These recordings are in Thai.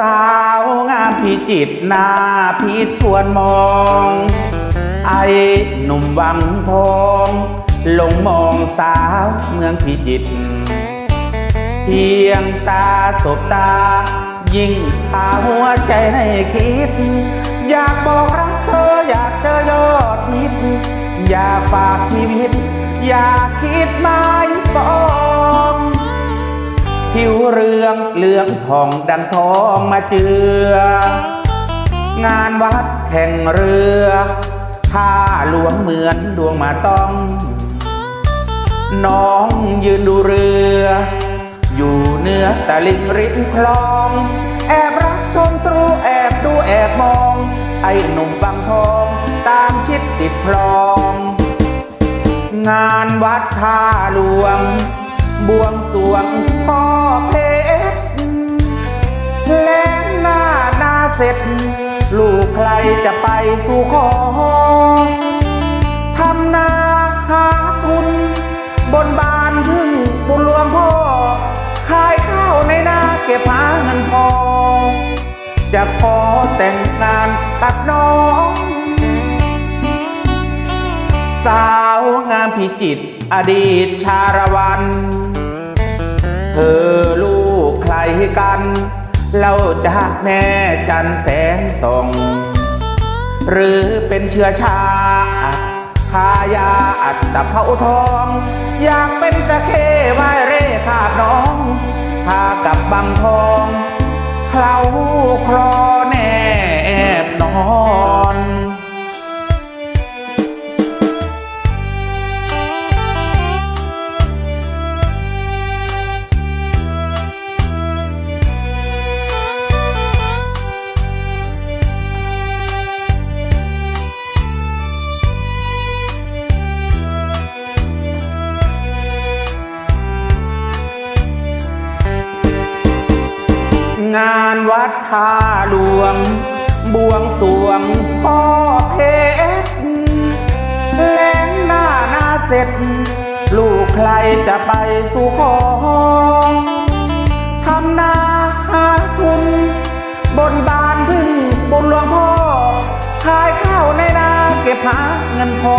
สาวงามพิจิตหน้าพีชวนมอง ไอ้หนุ่มวังทองหลงมองสาวเมืองพิจิต เพียงตาสบตา ยิ่งพาหัวใจให้คิด อยากบอกรักเธออยากเจอยอดมิตรอยากฝากชีวิต อยากคิดม้ปอง ผิวเรืองเหลืองผ่องดังทองมาเจือ งานวัดแข่งเรือท่าหลวงเหมือนดวงมาต้อง น้องยืนดูเรือ อยู่เนื้อตะลิงริมคลอง แอบรักชมตรูแอบดูแอบมอง ไอ้หนุ่มบางทองตามชิดติดคลอง งานวัดท่าหลวง บวงสวงพ่อเพชรแล้งหน้านาเสร็จ ลูกใครจะไปสู่ขอทำนาหาทุน บนบานพึ่งบุญหลวงพ่อ ขายข้าวในนาเก็บหาเงินพอ จะขอแต่งงานกับน้องสา งามพิจิตอดีตชาละวัน เธอลูกใครกัน เราจะแม่จันแสงส่องหรือเป็นเชื้อชาติทายาอัตเผาทอง อยากเป็นตะเข้ไหวเร่ขาบน้องพากับบางทองเคล้าคลอแนบนอน วัดท่าหลวง บวงสรวงพ่อเพชรแล้งหน้านาเสร็จ ลูกใครจะไปสู่ขอทำนาหาทุน บนบานพึ่งบุญหลวงพ่อ ขายข้าวในนาเก็บหาเงินพอ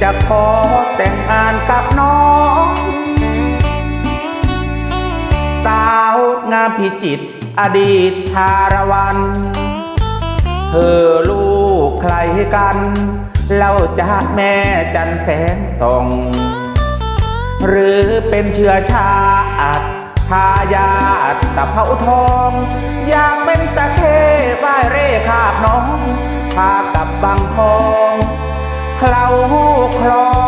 จะขอแต่งงานกับน้องสาว งามพิจิต อดีตชาละวัน เธอลูกใครกันเราจะแม่จันแสงส่อง หรือเป็นเชื้อชาติทายาทตะเภาทอง อยากเป็นตะเข้บ้ายเร่ขาบน้องพากับบางทองเคล้าคลอง